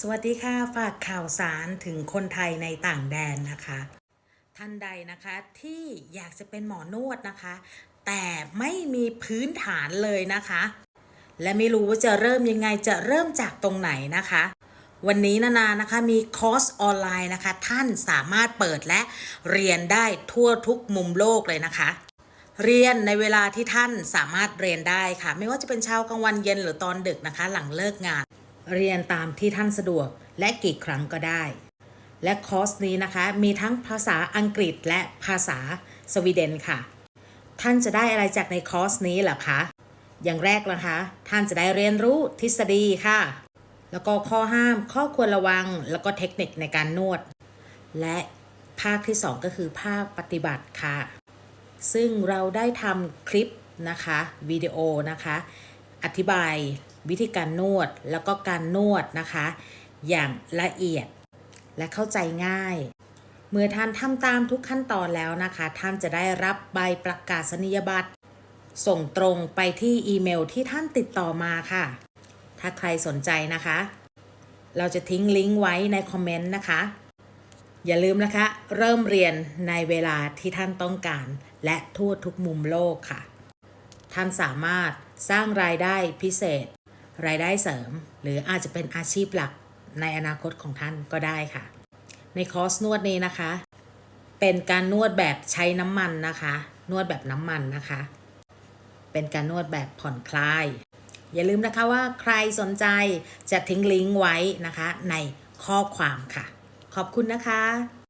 สวัสดีค่ะ ฝากข่าวสารถึงคนไทยในต่างแดนนะคะ ท่านใดนะคะที่อยากจะเป็นหมอนวดนะคะ แต่ไม่มีพื้นฐานเลยนะคะ และไม่รู้ว่าจะเริ่มยังไงจะเริ่มจากตรงไหนนะคะ วันนี้นานานะคะมีคอร์สออนไลน์นะคะ ท่านสามารถเปิดและเรียนได้ทั่วทุกมุมโลกเลยนะคะเรียนในเวลาที่ท่านสามารถเรียนได้ค่ะ ไม่ว่าจะเป็นเช้ากลางวันเย็นหรือตอนดึกนะคะ หลังเลิกงาน เรียนตามที่ท่านสะดวกและกี่ครั้งก็ได้ และคอร์สนี้นะคะมีทั้งภาษาอังกฤษและภาษาสวีเดนค่ะ ท่านจะได้อะไรจากในคอร์สนี้ล่ะคะ อย่างแรกนะคะ ท่านจะได้เรียนรู้ทฤษฎีค่ะ แล้วก็ข้อห้ามข้อควรระวัง แล้วก็เทคนิคในการนวด และภาคที่ 2 ก็คือภาคปฏิบัติค่ะ ซึ่งเราได้ทำคลิปนะคะวิดีโอนะคะ อธิบายวิธีการนวดแล้วก็การนวดนะคะ อย่างละเอียดและเข้าใจง่าย เมื่อท่านทำตามทุกขั้นตอนแล้วนะคะ ท่านจะได้รับใบประกาศนียบัตรส่งตรงไปที่อีเมลที่ท่านติดต่อมาค่ะ ถ้าใครสนใจนะคะ เราจะทิ้งลิงก์ไว้ในคอมเมนต์นะคะ อย่าลืมนะคะ เริ่มเรียนในเวลาที่ท่านต้องการ และทั่วทุกมุมโลกค่ะ ท่านสามารถ สร้างรายได้พิเศษ รายได้เสริม หรืออาจจะเป็นอาชีพหลักในอนาคตของท่านก็ได้ค่ะ ในคอร์สนวดนี้นะคะ เป็นการนวดแบบใช้น้ำมันนะคะ นวดแบบน้ำมันนะคะ เป็นการนวดแบบผ่อนคลาย อย่าลืมนะคะว่าใครสนใจจะทิ้งลิงก์ไว้นะคะในข้อความค่ะ ขอบคุณนะคะ